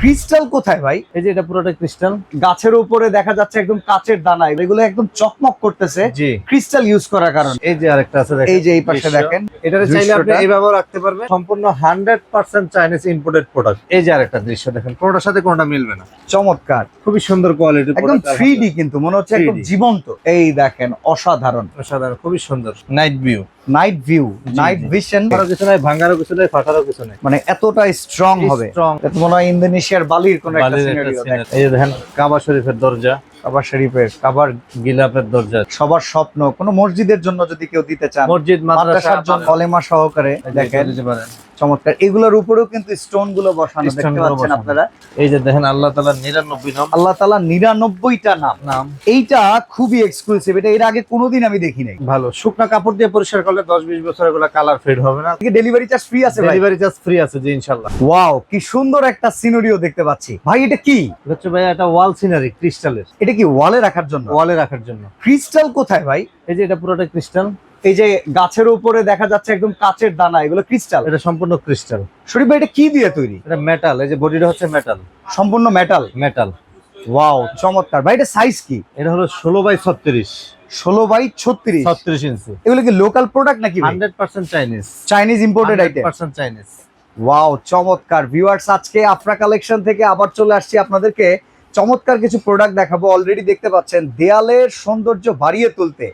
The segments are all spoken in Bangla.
ক্রিস্টাল কোথায় ভাই? এই যে এটা পুরোটা ক্রিস্টাল। গাছের উপরে দেখা যাচ্ছে একদম কাচের দানা এগুলো একদম চকমক করতেছে ক্রিস্টাল ইউজ করার কারণ। এই যে আরেকটা আছে দেখেন এই যে এই পাশে দেখেন। এটা চাইলে আপনি। এইভাবেও রাখতে পারবেন। সম্পূর্ণ hundred percent Chinese imported product এই যে আরেকটা দৃশ্য দেখেন কোনোটার সাথে কোনোটা মিলবে না। চমৎকার। খুবই সুন্দর কোয়ালিটি একদম থ্রি ডি কিন্তু মনে হচ্ছে একদম জীবন্ত। এই দেখেন অসাধারণ। অসাধারণ খুবই সুন্দর। Night view night view night vision কিছু নাই ভাঙারও কিছু নাই ফাটারও কিছু নাই। মানে এতটা স্ট্রং হবে। স্ট্রং মনে হয় ইন্দোনেশিয়ার বালির কোন একটা সিনারিও এই দেখেন কাবা শরীফের দরজা। কাবার শরীফের কাবার গিলাপের দরজা। সবার স্বপ্ন কোন মসজিদের জন্য যদি কেউ দিতে চান মসজিদ মাদ্রাসার জন্য কলেমা সহকারে দেখেন চমৎকার। এগুলোর উপরেও কিন্তু স্টোনগুলো বসানো দেখতে পাচ্ছেন আপনারা? এই যে দেখেন আল্লাহ তাআলা 99 নাম। আল্লাহ তালা নিরানব্বইটা নাম। নাম। এইটা খুবই এক্সক্লুসিভ এটা এর আগে কোনোদিন আমি দেখি নাই। ভালো শুকনা কাপড় দিয়ে পরিষ্কার করলে দশ বিশ বছর এগুলো কালার ফেড হবে না। ডেলিভারি চার্জ ফ্রি আছে ডেলিভারি চার্জ ফ্রি আছে জি ইনশাল্লাহ ওয়াও কি সুন্দর একটা সিনারিও দেখতে পাচ্ছি। ভাই এটা কি? হচ্ছে ভাই এটা ওয়াল সিনারি ক্রিস্টালের এটা কি ওয়ালে রাখার জন্য? ওয়ালে রাখার জন্য। ক্রিস্টাল কোথায় ভাই? এই যে এটা পুরোটা ক্রিস্টাল। এই যে গাছের উপরে দেখা যাচ্ছে একদম কাচের দানা এগুলো ক্রিস্টাল? এটা সম্পূর্ণ ক্রিস্টাল। শরীফ ভাই এটা কি দিয়ে তৈরি? এটা মেটাল এই যে বডিটা হচ্ছে মেটাল সম্পূর্ণ মেটাল মেটাল ওয়াও চমৎকার। ভাই এটা সাইজ কি? এটা হলো ষোলো বাই ছত্রিশ। ষোলো বাই ছত্রিশ? ছত্রিশ ইঞ্চি। এগুলো কি লোকাল প্রোডাক্ট নাকি hundred percent Chinese Chinese imported item percent Chinese wow চমৎকার। ভিউয়ার্স আজকে আফরা কালেকশন থেকে আবার চলে আসছি আপনাদেরকে। চমৎকার কিছু প্রোডাক্ট দেখাবো। অলরেডি দেখতে পাচ্ছেন দেয়ালের সৌন্দর্য বাড়িয়ে তুলতে।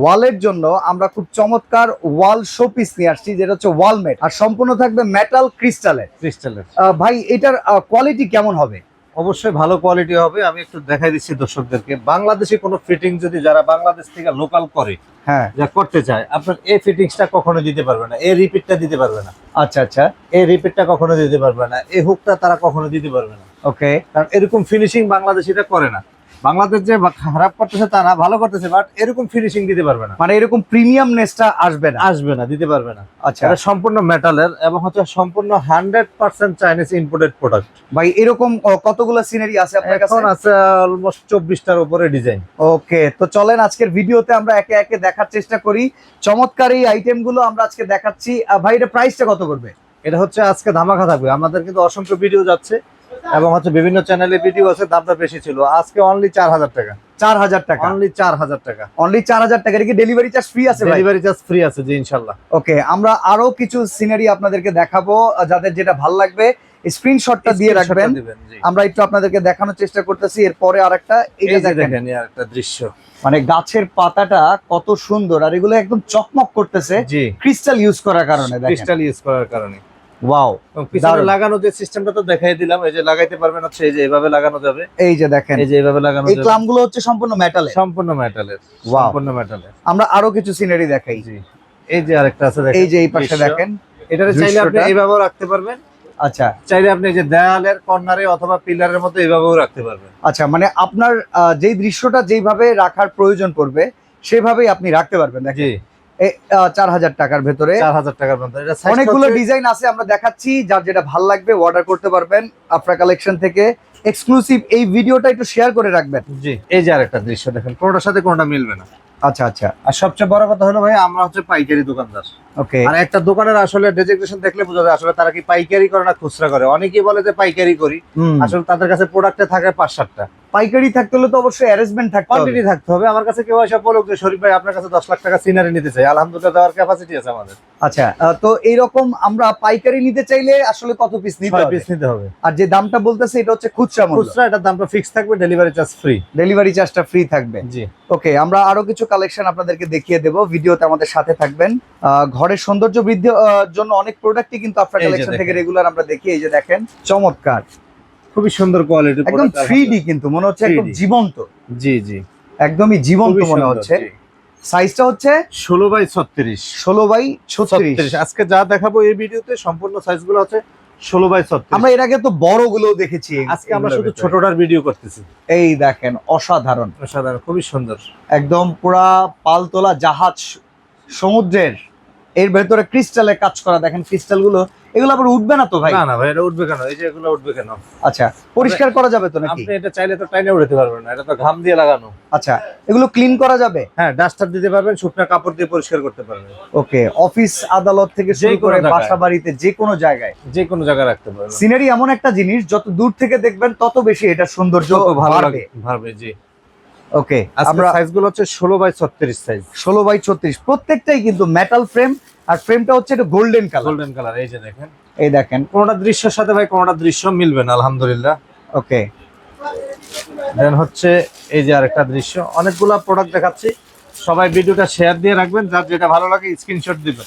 ওয়ালের জন্য আমরা খুব চমৎকার ওয়াল শোপিস নিয়ে আসছি যেটা হচ্ছে ওয়ালমেট আর সম্পূর্ণ থাকবে মেটাল ক্রিস্টালের ক্রিস্টালের ভাই এটার কোয়ালিটি কেমন হবে? অবশ্যই ভালো কোয়ালিটি হবে। আমি একটু দেখাই দিচ্ছি দর্শকদেরকে। বাংলাদেশে কোনো ফিটিং যদি যারা বাংলাদেশ থেকে লোকাল করে হ্যাঁ। যা করতে চায় আপনার এই ফিটিংসটা কখনো দিতে পারবে না এই রিপিটটা দিতে পারবে না। আচ্ছা আচ্ছা। এই রিপিটটা কখনো দিতে পারবে না এই হুকটা তারা কখনো দিতে পারবে না। ওকে? কারণ এরকম ফিনিশিং বাংলাদেশিরা করে না। বাংলাদেশ যে খারাপ করতেছে তা না ভালো করতেছে বাট এরকম ফিনিশিং দিতে পারবে না। মানে এরকম প্রিমিয়ামনেসটা আসবে না। আসবে না দিতে পারবে না। আচ্ছা। এটা সম্পূর্ণ মেটালের এবং হচ্ছে সম্পূর্ণ hundred percent Chinese imported product ভাই এরকম কতগুলো সিনারি আছে আপনার কাছে? এখন আছে অলমোস্ট চব্বিশটার উপরে ডিজাইন ওকে তো চলেন আজকের ভিডিওতে আমরা একে একে দেখার চেষ্টা করি। চমৎকার এই আইটেমগুলো আমরা আজকে দেখাচ্ছি। ভাই এটা প্রাইসটা কত করবে? এটা হচ্ছে আজকে ধামাকা থাকবে। আমাদের কিন্তু অসংখ্য ভিডিও যাচ্ছে। এবং হচ্ছে বিভিন্ন চ্যানেলে ভিডিও আছে দামটা বেশি ছিল। আজকে অনলি চার হাজার টাকা। চার হাজার টাকা। অনলি চার হাজার টাকা। অনলি চার হাজার টাকা। কি ডেলিভারি চার্জ ফ্রি আছে ডেলিভারি চার্জ ফ্রি আছে জি ইনশাল্লাহ। ওকে আমরা আরও কিছু সিনারি আপনাদেরকে দেখাবো যাদের যেটা ভালো লাগবে স্ক্রিনশটটা দিয়ে রাখবেন। আমরা একটু আপনাদেরকে দেখানোর চেষ্টা করতেছি এরপরে আরেকটা এই এটা দেখেন। একটা দৃশ্য। মানে গাছের পাতাটা কত সুন্দর আর এগুলো একদম চকমক করতেছে ক্রিস্টাল ইউজ করার কারণে দেখেন। ক্রিস্টাল ইউজ করার কারণে। ওয়াও পিছনে। লাগানো যে সিস্টেমটা তো দেখাই দিলাম এই যে লাগাইতে পারবেন হচ্ছে এই যে এভাবে লাগানো যাবে। এই যে দেখেন এই যে এভাবে লাগানো এই ক্লামগুলো হচ্ছে সম্পূর্ণ মেটালের সম্পূর্ণ মেটালের. সম্পূর্ণ মেটালের আমরা আরও কিছু সিনারি দেখাই। জি। এই যে আরেকটা আছে দেখেন এই যে এই পাশে দেখেন এটা চাইলে আপনি। এইভাবেও রাখতে পারবেন। আচ্ছা। চাইলে আপনি যে দেয়ালের কর্নারে অথবা পিলারের মতো এইভাবেও রাখতে পারবেন। আচ্ছা মানে আপনার যেই দৃশ্যটা যেইভাবে রাখার প্রয়োজন পড়বে সেভাবেই আপনি রাখতে পারবেন দেখেন। জি। চার হাজার টাকার ভেতরে। চার হাজার টাকার অনেকগুলো ডিজাইন আছে আমরা দেখাচ্ছি। যার যেটা ভালো লাগবে অর্ডার করতে পারবেন কালেকশন থেকে। এক্সক্লুসিভ এই ভিডিওটা একটু শেয়ার করে রাখবেন। জি এই যে আরেকটা দৃশ্য দেখেন কোনোটার সাথে কোনোটা মিলবে না। আচ্ছা আচ্ছা। আর সবচেয়ে বড় কথা হলো ভাই আমরা হচ্ছে পাইকারি দোকানদার। ওকে। আর একটা দোকানের আসলে ডেজিগনেশন দেখলে বোঝা যায় আসলে তারা কি পাইকারি করে না খুচরা করে? অনেকেই বলে যে পাইকারি করি। আসলে তাদের কাছে প্রোডাক্টে থাকে পাঁচ সাতটা পাইকারি থাকতে হলে তো অবশ্যই অ্যারেঞ্জমেন্ট থাকতে কোয়ান্টিটি থাকতে হবে। আমার কাছে কেউ এসে বলুক যে শরীফ ভাই আপনার কাছে দশ লাখ টাকা সিনারি নিতে চাই আলহামদুলিল্লাহ দেওয়ার ক্যাপাসিটি আছে আমাদের। আচ্ছা তো এইরকম আমরা পাইকারি নিতে চাইলে আসলে কত পিস নিতে হবে? পিস নিতে হবে। আর যে দামটা বলতেছে এটা হচ্ছে খুচরা মূল্য। খুচরা এটার দামটা ফিক্স থাকবে ডেলিভারি চার্জ ফ্রি ডেলিভারি চার্জটা ফ্রি থাকবে। জি। ওকে আমরা আরও কিছু কালেকশন আপনাদেরকে দেখিয়ে দেব। ভিডিওতে আমাদের সাথে থাকবেন। ঘরের সৌন্দর্য বৃদ্ধি আহ, জন্য অনেক প্রোডাক্টই কিন্তু আপনার কালেকশন থেকে রেগুলার আমরা দেখি। এই যে দেখেন চমৎকার। খুবই সুন্দর কোয়ালিটি একদম থ্রি কিন্তু মনে হচ্ছে একদম জীবন্ত। জি জি। একদমই জীবন্ত মনে হচ্ছে। সাইজটা হচ্ছে ষোলো বাই ছত্রিশ। ষোলো বাই ছত্রিশ। আজকে যা দেখাবো এই ভিডিওতে সম্পূর্ণ সাইজগুলো আছে ষোলো বাই ছত্রিশ। আমরা এর আগে তো বড়গুলো দেখেছি আজকে আমরা শুধু ছোটটার ভিডিও করতেছি। এই দেখেন অসাধারণ। অসাধারণ খুবই সুন্দর। একদম পুরা পালতোলা জাহাজ সমুদ্রের এর ভেতরে ক্রিস্টালে কাজ করা দেখেন ক্রিস্টালগুলো এগুলো আবার উঠবে না তো ভাই? না না ভাই এটা উঠবে কেন? এই যে এগুলো উঠবে কেন? আচ্ছা পরিষ্কার করা যাবে তো নাকি? আপনি এটা চাইলে তো টাইনে উড়াতে পারবেন না এটা তো ঘাম দিয়ে লাগানো। আচ্ছা এগুলো ক্লিন করা যাবে? হ্যাঁ ডাস্টার দিতে পারবেন শুকনা কাপড় দিয়ে পরিষ্কার করতে পারবেন। ওকে অফিস আদালত থেকে শুরু করে বাসা বাড়িতে যে কোনো জায়গায়। যে কোনো জায়গায় রাখতে পারবেন। সিনারি এমন একটা জিনিস যত দূর থেকে দেখবেন তত বেশি এটা সৌন্দর্য ভালো লাগে ভাবে জি। ওকে আমরা সাইজগুলো হচ্ছে ষোলো বাই ছত্রিশ সাইজ ষোলো বাই ছত্রিশ। প্রত্যেকটাই কিন্তু মেটাল ফ্রেম আর ফ্রেমটা হচ্ছে এটা গোল্ডেন কালার গোল্ডেন কালার এই যে দেখেন। এই দেখেন। কোনোটা দৃশ্যের সাথে ভাই কোনটা দৃশ্য মিলবে না আলহামদুলিল্লাহ। ওকে দেন হচ্ছে এই যে আরেকটা দৃশ্য অনেকগুলা প্রোডাক্ট দেখাচ্ছি। সবাই ভিডিওটা শেয়ার দিয়ে রাখবেন যার যেটা ভালো লাগে স্ক্রিনশট দিবেন।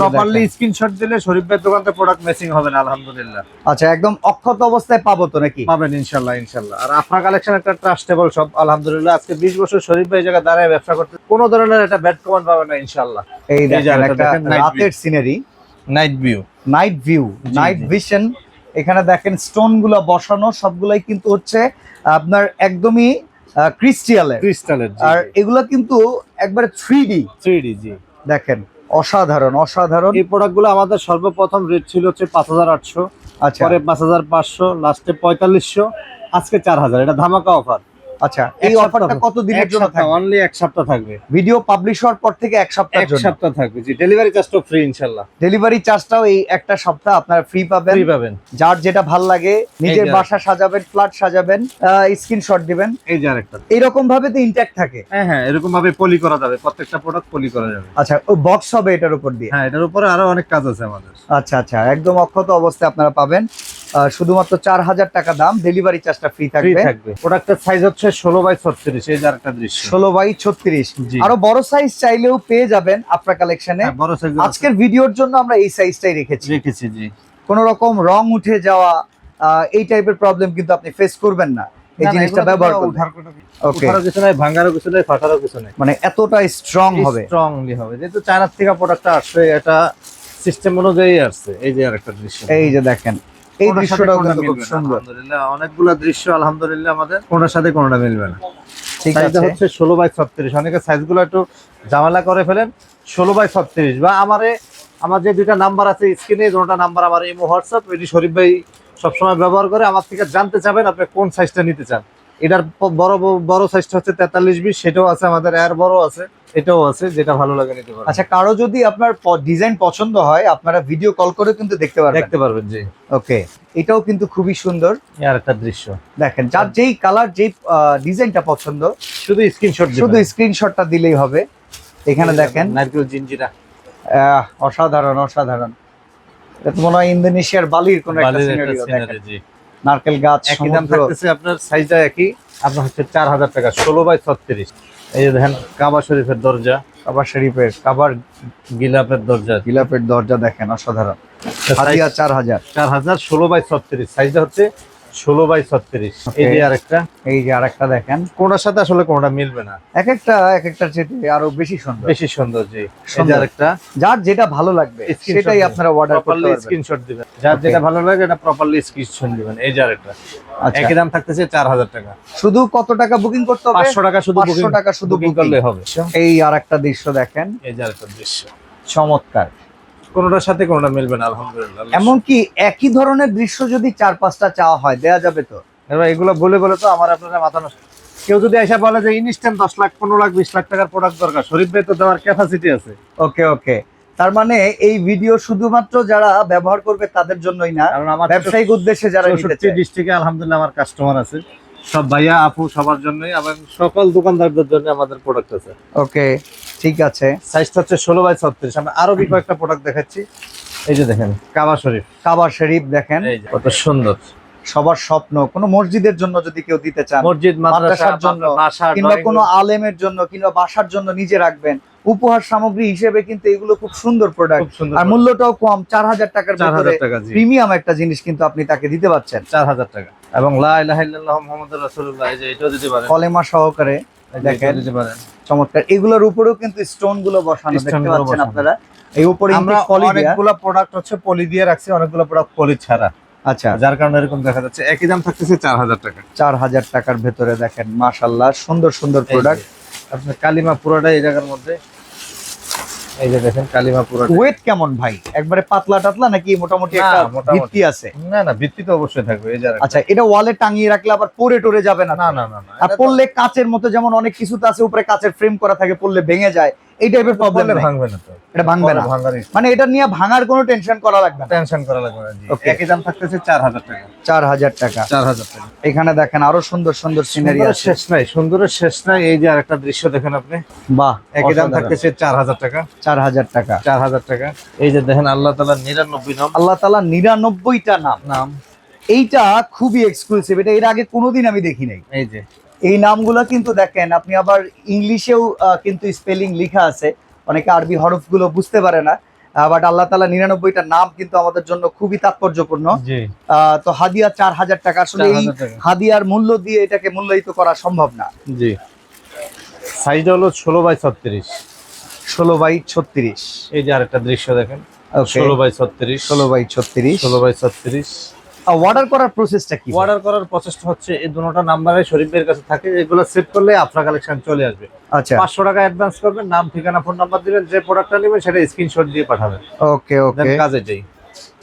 প্রপারলি। স্ক্রিনশট দিলে শরীফ ভাইয়ের দোকান থেকে প্রোডাক্ট ম্যাচিং হবে না আলহামদুলিল্লাহ। আচ্ছা একদম অক্ষত অবস্থায় পাবো তো নাকি? পাবেন ইনশাল্লাহ ইনশাল্লাহ। আর আপনার কালেকশন একটা ট্রাস্টেবল সব আলহামদুলিল্লাহ। আজকে বিশ বছর শরীফ ভাই এই জায়গায় দাঁড়ায় ব্যবসা করতে কোনো ধরনের একটা ব্যাড কমেন্ট পাবেন না ইনশাল্লাহ। এই দেখেন রাতের scenery night view night view night vision এখানে দেখেন স্টোনগুলো বসানো সবগুলাই কিন্তু হচ্ছে আপনার একদমই ক্রিস্টিয়ালের ক্রিস্টালের। আর এগুলো কিন্তু একবারে থ্রি ডি থ্রি জি। দেখেন অসাধারণ অসাধারণ। এই প্রোডাক্টগুলো আমাদের সর্বপ্রথম রেট ছিল হচ্ছে পাঁচ হাজার আটশো আচ্ছা। পরে পাঁচ হাজার পাঁচশো লাস্টে পঁয়তাল্লিশশো আজকে চার হাজার। এটা ধামাকা অফার আচ্ছা এই অফারটা কত দিনের জন্য থাকবে? অনলি এক সপ্তাহ থাকবে। ভিডিও পাবলিশ হওয়ার পর থেকে এক সপ্তাহের এক সপ্তাহ থাকবে জি ডেলিভারি চার্জটা ফ্রি ইনশাল্লাহ। ডেলিভারি চার্জটাও এই একটা সপ্তাহ আপনারা ফ্রি পাবেন। ফ্রি পাবেন। যার যেটা ভালো লাগে নিজের বাসা সাজাবেন ফ্ল্যাট সাজাবেন স্ক্রিনশট দিবেন। এই যে আরেকটা। এইরকম ভাবে তো ইন্ট্যাক্ট থাকে। হ্যাঁ হ্যাঁ এরকম ভাবে পলি করা যাবে প্রত্যেকটা প্রোডাক্ট পলি করা যাবে। আচ্ছা ও বক্স হবে এটার উপর দিয়ে? হ্যাঁ এটার উপরে আরও অনেক কাজ আছে আমাদের। আচ্ছা আচ্ছা একদম অক্ষত অবস্থায় আপনারা পাবেন। শুধুমাত্র চার হাজার টাকা দাম ডেলিভারি চার্জটা ফ্রি থাকবে। প্রোডাক্টের সাইজ হচ্ছে ষোলো বাই ছত্রিশ এই যে একটা দৃশ্য। ষোলো বাই ছত্রিশ। আরও বড় সাইজ চাইলেও পেয়ে যাবেন আপনার কালেকশনে হ্যাঁ, বড় সাইজ আজকের ভিডিওর জন্য আমরা এই সাইজটাই রেখেছি। রেখেছি জি। কোন রকম রং উঠে যাওয়া এই টাইপের প্রবলেম কিন্তু আপনি ফেস করবেন না। এই জিনিসটা ব্যবহার করবেন। ওকে কিছু নাই ভাঙারও কিছু নাই ফাটারও কিছু নাই। মানে এতটা স্ট্রং হবে। স্ট্রংলি হবে। যেহেতু চায়নার থেকে প্রোডাক্টটা আসছে এটা সিস্টেম অনুযায়ী আসছে। এই যে আরেকটা দৃশ্য। এই যে দেখেন এই দৃশ্যটাও কিন্তু খুব সুন্দর। অনেকগুলো দৃশ্য আলহামদুলিল্লাহ আমাদের। কোনটার সাথে কোনটা মিলবে না। ঠিক আছে। হচ্ছে ষোলো বাই ছত্রিশ। অনেকে সাইজগুলো একটু ঝামেলা করে ফেলেন। ষোলো বাই ছত্রিশ বা আমারে আমার যে দুইটা নাম্বার আছে স্ক্রিনে দুটা নাম্বার আমার ইমো হোয়াটসঅ্যাপ এটি শরীফ ভাই সবসময় ব্যবহার করে। আমার থেকে জানতে চাবেন আপনি কোন সাইজটা নিতে চান। এটার বড় বড় সাইজটা হচ্ছে তেতাল্লিশ বিশ সেটাও আছে আমাদের এর বড় আছে এটাও আছে যেটা ভালো লাগে নিতে পারেন আচ্ছা কারও যদি আপনার ডিজাইন পছন্দ হয় আপনারা ভিডিও কল করে কিন্তু দেখতে পারবেন। দেখতে পারবেন জি। ওকে এটাও কিন্তু খুবই সুন্দর। আর একটা দৃশ্য। দেখেন যার যেই কালার যেই ডিজাইনটা পছন্দ শুধু স্ক্রিনশট শুধু স্ক্রিনশটটা দিলেই হবে। এখানে দেখেন নারকেল জিঞ্জিরা। আহ, অসাধারণ অসাধারণ। এটা তো মনে হয় ইন্দোনেশিয়ার বালির কোন একটা scenario দেখেন। জি। নারকেল গাছ একই দাম থাকতেছে আপনার সাইজটা একই। আপনার হচ্ছে চার হাজার টাকা ষোলো বাই ছত্রিশ। এই যে দেখেন কাবা শরীফের দরজা। কাবা শরীফের কাবার গিলাপের দরজা। গিলাপের দরজা দেখেন অসাধারণ। হাতিয়া চার হাজার। চার হাজার ষোলো বাই ছত্রিশ। সাইজটা হচ্ছে ষোলো বাই ছত্রিশ। এই যে আরেকটা। এই যে আরেকটা দেখেন। কোনটার সাথে আসলে কোনটা মিলবে না। এক একটা এক একটা চেটে আরও বেশি সুন্দর। বেশি সুন্দর জি। যে আরেকটা। যার যেটা ভালো লাগবে সেটাই আপনারা অর্ডার করতে পারবেন। স্ক্রিনশট দিবেন। যার যেটা ভালো লাগে এটা প্রপারলি স্ক্রিনশট দিবেন। এই যে আরেকটা। আচ্ছা। একই দাম থাকতেছে চার হাজার টাকা। শুধু কত টাকা বুকিং করতে হবে? পাঁচশো টাকা শুধু 500 টাকা শুধু booking। করলে হবে। এই আর একটা দৃশ্য দেখেন। এই যে আরেকটা দৃশ্য। চমৎকার। কোনটার সাথে কোনটা মিলবে না আলহামদুলিল্লাহ। এমনকি একই ধরনের দৃশ্য যদি চার পাঁচটা চাওয়া হয় দেয়া যাবে তো? এবার এগুলো বলে বলে তো আমার আপনারা মাথা নষ্ট। কেউ যদি এসে বলে যে ইনস্ট্যান্ট দশ লাখ পনেরো লাখ বিশ লাখ টাকার প্রোডাক্ট দরকার শরীফ ভাই তো দেওয়ার ক্যাপাসিটি আছে। ওকে ওকে। তার মানে এই ভিডিও শুধুমাত্র যারা ব্যবহার করবে তাদের জন্যই না কারণ আমার ব্যবসায়িক উদ্দেশ্যে যারা ডিস্ট্রিক্টে আলহামদুলিল্লাহ আমার কাস্টমার আছে। সব ভাইয়া আপু সবার জন্যই এবং সকল দোকানদারদের জন্য আমাদের প্রোডাক্ট আছে। ওকে ঠিক আছে। সাইজটা হচ্ছে ষোলো বাই ছত্রিশ। আমি আরও কয়েকটা প্রোডাক্ট দেখাচ্ছি। এই যে দেখেন কাবা শরীফ। কাবার শরীফ দেখেন। কত সুন্দর। সবার স্বপ্ন কোনো মসজিদের জন্য যদি কেউ দিতে চান মসজিদ মাদ্রাসার জন্য, জন্য কিংবা কোনো আলেমের জন্য কিংবা বাসার জন্য নিজে রাখবেন। উপহার সামগ্রী হিসেবে কিন্তু এগুলো খুব সুন্দর প্রোডাক্ট আর মূল্যটাও কম চার হাজার টাকার চার হাজার টাকা প্রিমিয়াম একটা জিনিস কিন্তু আপনি তাকে দিতে পারছেন। চার হাজার টাকা। এবং লা ইলাহা ইল্লাল্লাহ মুহাম্মাদুর রাসূলুল্লাহ এই যে এটাও দিতে পারেন। কলেমা সহকারে দেখেন। দিতে পারেন। চমৎকার। এগুলোর উপরেও কিন্তু স্টোনগুলো বসানো দেখতে পাচ্ছেন আপনারা। এই উপরে আমরা। অনেকগুলো প্রোডাক্ট হচ্ছে পলি দিয়ে রাখছি অনেকগুলো প্রোডাক্ট পলি ছাড়া। আচ্ছা। যার কারণে এরকম দেখা যাচ্ছে একই দাম থাকতেছে চার হাজার টাকা। চার হাজার টাকার ভেতরে দেখেন মাশাল্লাহ সুন্দর সুন্দর প্রোডাক্ট আপনার কালিমা পুরোটাই এই জায়গার মধ্যে এই যে দেখেন কালিমা পুরো ওয়েট কেমন ভাই? একবারে পাতলা টাতলা নাকি মোটামুটি একটা। ভিত্তি আছে? না না ভিত্তি তো অবশ্যই থাকবে এই যে আচ্ছা এটা ওয়ালে টাঙিয়ে রাখলে আবার পরে টরে যাবে না? না না না না আর পড়লে কাচের মতো যেমন অনেক কিছুতে আছে উপরে কাচের ফ্রেম করা থাকে পড়লে ভেঙে যায়। এই টাইপের প্রবলেম ভাঙবে না তো। এটা ভাঙবে না। মানে এটা নিয়ে ভাঙার কোনো টেনশন করা লাগবে না। টেনশন করা লাগবে না জি। Okay. একই দাম থাকতেছে চার হাজার টাকা। চার হাজার টাকা। চার হাজার টাকা। এখানে দেখেন আরও সুন্দর সুন্দর সিনারি আছে। শেষ নাই সুন্দরের শেষ নাই। এই যে আরেকটা দৃশ্য দেখেন আপনি। বাহ একই দাম থাকতেছে চার হাজার টাকা। চার হাজার টাকা। চার হাজার টাকা। এই যে দেখেন আল্লাহ তালা নিরানব্বই নাম। আল্লাহ তালা নিরানব্বইটা নাম। নাম। এইটা খুবই এক্সক্লুসিভ এটা এর আগে কোনোদিন আমি দেখি নাই। এই যে। এই নামগুলো কিন্তু দেখেন আপনি আবার ইংলিশেও কিন্তু স্পেলিং লেখা আছে। অনেকে আরবি হরফগুলো বুঝতে পারে না বাট আল্লাহ তালা নিরানব্বইটা নাম কিন্তু আমাদের জন্য খুবই তাৎপর্যপূর্ণ। তো হাদিয়া চার হাজার টাকা আসলে এই হাদিয়ার মূল্য দিয়ে এটাকে মূল্যায়িত করা সম্ভব না। জি। সাইজটা হলো ষোলো বাই ছত্রিশ। ষোলো বাই ছত্রিশ। এই যে আরেকটা দৃশ্য দেখেন। ষোলো বাই ছত্রিশ। ষোলো বাই ছত্রিশ। ষোলো বাই ছত্রিশ। অর্ডার করার প্রসেসটা কি অর্ডার করার প্রচেষ্টা হচ্ছে এই দুটোটা নাম্বারে শরীফের কাছে থাকে এগুলো সেভ করলে আপনার কালেকশন চলে আসবে। আচ্ছা। পাঁচশো টাকা অ্যাডভান্স করবেন নাম ঠিকানা ফোন নাম্বার দিবেন যে প্রোডাক্টটা নেবেন সেটা স্ক্রিনশট দিয়ে পাঠাবেন। ওকে দেন ওকে কাজে যাই।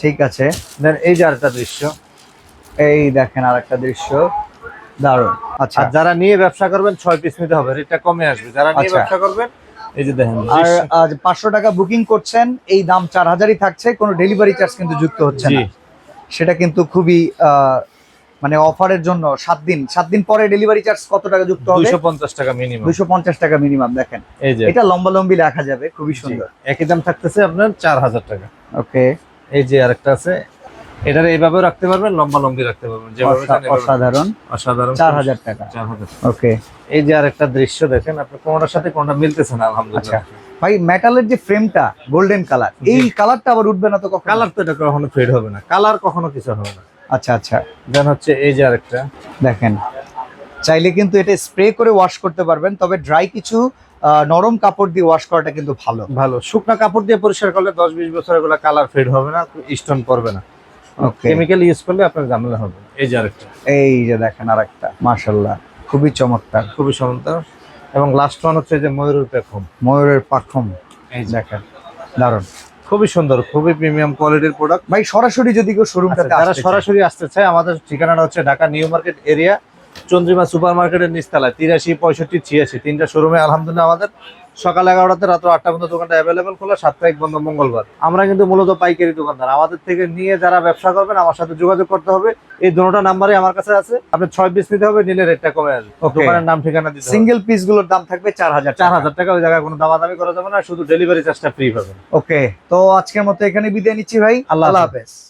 ঠিক আছে। দেন এই যে আরেকটা দৃশ্য। এই দেখেন আর একটা দৃশ্য। দারুণ। আচ্ছা। যারা নিয়ে ব্যবসা করবেন ছয় পিস নিতে হবে রেটটা কমে আসবে। যারা নিয়ে আচ্ছা। ব্যবসা করবেন এই যে দেখেন আর দৃশ্য। আজ পাঁচশো টাকা বুকিং করছেন এই দাম চার হাজারই থাকছে কোনো ডেলিভারি চার্জ কিন্তু যুক্ত হচ্ছে না। সেটা কিন্তু খুবই মানে অফারের জন্য সাত দিন। সাত দিন পরে ডেলিভারি চার্জ কত টাকা যুক্ত হবে? দুইশো পঞ্চাশ টাকা মিনিমাম। দুইশো পঞ্চাশ টাকা মিনিমাম দেখেন। এই যে। এটা লম্বা লম্বি রাখা যাবে খুবই সুন্দর। একই দাম থাকতেছে আপনার চার হাজার টাকা। ওকে। এই যে আরেকটা আছে এটার এইভাবে রাখতে পারবেন লম্বা লম্বি রাখতে পারবেন। যেভাবে অসাধারণ। অসাধারণ। চার হাজার টাকা। চার হাজার ওকে। এই যে আরেকটা দৃশ্য দেখেন আপনি কোনটার সাথে কোনটা মিলতেছে না আলহামদুলিল্লাহ। আচ্ছা। ভাই মেটালের যে ফ্রেমটা গোল্ডেন কালার এই কালারটা আবার উঠবে না তো কখন? কালার তো এটা কখনো ফেড হবে না। কালার কখনো কিছু হবে না। আচ্ছা আচ্ছা। দেন হচ্ছে এই যে আরেকটা। দেখেন চাইলে কিন্তু এটা স্প্রে করে ওয়াশ করতে পারবেন তবে ড্রাই কিছু নরম কাপড় দিয়ে ওয়াশ করাটা কিন্তু ভালো। ভালো। শুকনা কাপড় দিয়ে পরিষ্কার করলে দশ বিশ বছর এগুলো কালার ফেড হবে না স্টোন পড়বে না। ওকে কেমিক্যাল ইউজ করলে আপনার ঝামেলা হবে। এই যে আরেকটা। এই যে দেখেন আর একটা মার্শাল্লাহ খুবই চমৎকার। খুবই চমৎকার। এবং লাস্ট ওয়ান হচ্ছে যে ময়ূরের পেখম ময়ূরের পাখম এই দেখেন দারুণ। খুবই সুন্দর খুবই প্রিমিয়াম কোয়ালিটির প্রোডাক্ট ভাই সরাসরি যদি কেউ শোরুমটাতে যারা আসতে সরাসরি আসতে চায় আমাদের ঠিকানাটা হচ্ছে Dhaka new market area Chandrima super মার্কেটের নিচতলায় তিরাশি পঁয়ষট্টি ছিয়াশি। তিনটা শোরুমে আলহামদুলিল্লাহ আমাদের সকাল এগারোটাতে রাত আটটা পর্যন্ত দোকানটা অ্যাভেলেবেল খোলা সাপ্তাহিক বন্ধ মঙ্গলবার। আমরা কিন্তু মূলত পাইকারি দোকানদার। আমাদের থেকে নিয়ে যারা ব্যবসা করবেন আমার সাথে যোগাযোগ করতে হবে। এই দুটোটা নাম্বারই আমার কাছে আছে। আপনি ছয় পিস নিতে হবে নিলে রেটটা কমে আসবে. দোকানের নাম ঠিকানা দিতে সিঙ্গেল পিসগুলোর দাম থাকবে চার হাজার চার হাজার টাকা ওই জায়গায় কোনো দামাদামি করা যাবে না শুধু ডেলিভারি চার্জটা ফ্রি পাবেন ওকে তো আজকের মতো এখানে বিদায় নিচ্ছি ভাই। আল্লাহ। হাফেজ।